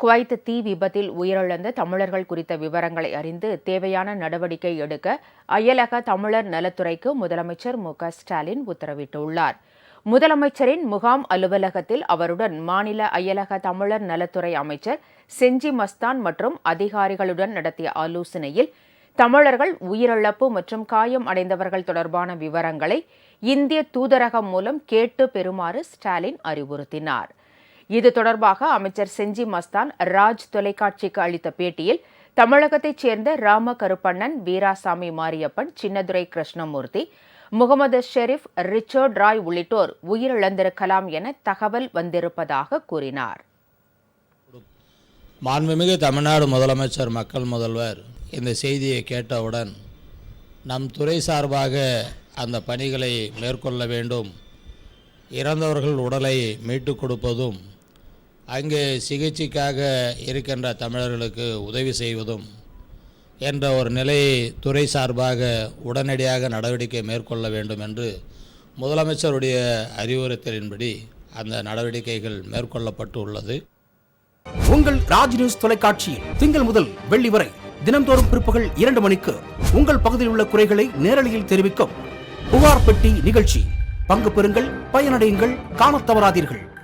Kuwait தீ விபத்தில் உயிரிழந்த தமிழர்கள் குறித்த விவரங்களை அறிந்து தேவையான நடவடிக்கை எடுக்க அயலக தமிழர் நலத்துறைக்கு முதலமைச்சர் மு ஸ்டாலின் உத்தரவிட்டுள்ளார். முதலமைச்சரின் முகாம் அலுவலகத்தில் அவருடன் மாநில அயலக தமிழர் நலத்துறை அமைச்சர் செஞ்சி மஸ்தான் மற்றும் அதிகாரிகளுடன் நடத்திய ஆலோசனையில் தமிழர்கள் உயிரிழப்பு மற்றும் காயம் அடைந்தவர்கள் தொடர்பான விவரங்களை இந்திய தூதரகம் மூலம் கேட்டு பெறுமாறு ஸ்டாலின் அறிவுறுத்தினார். இது தொடர்பாக அமைச்சர் செஞ்சி மஸ்தான் ராஜ் தொலைக்காட்சிக்கு அளித்த பேட்டியில் தமிழகத்தைச் சேர்ந்த ராம கருப்பண்ணன் வீராசாமி மாரியப்பன் சின்னதுரை கிருஷ்ணமூர்த்தி முகமது ஷெரீப் ரிச்சர்ட் ராய் உள்ளிட்டோர் உயிரிழந்திருக்கலாம் என தகவல் வந்திருப்பதாக கூறினார். மாண்புமிகு தமிழ்நாடு முதலமைச்சர் மக்கள் முதல்வர் இந்த செய்தியை கேட்டவுடன் நம் துறை சார்பாக அந்த பணிகளை மேற்கொள்ள வேண்டும் இறந்தவர்கள் உடலை மீட்டுக் கொடுப்பதும் அங்கே சிகிச்சைக்காக இருக்கின்ற தமிழர்களுக்கு உதவி செய்வதும் என்ற ஒரு நிலையை துறை சார்பாக உடனடியாக நடவடிக்கை மேற்கொள்ள வேண்டும் என்று முதலமைச்சருடைய அறிவுறுத்தலின்படி அந்த நடவடிக்கைகள் மேற்கொள்ளப்பட்டு உள்ளது. உங்கள் ராஜ் நியூஸ் தொலைக்காட்சியில் திங்கள் முதல் வெள்ளி வரை தினம்தோறும் பிற்பகல் இரண்டு மணிக்கு உங்கள் பகுதியில் உள்ள குறைகளை நேரலையில் தெரிவிக்கும் புகார் பெட்டி நிகழ்ச்சி. பங்கு பெறுங்கள் பயனடையுங்கள் காணத் தவறாதீர்கள்.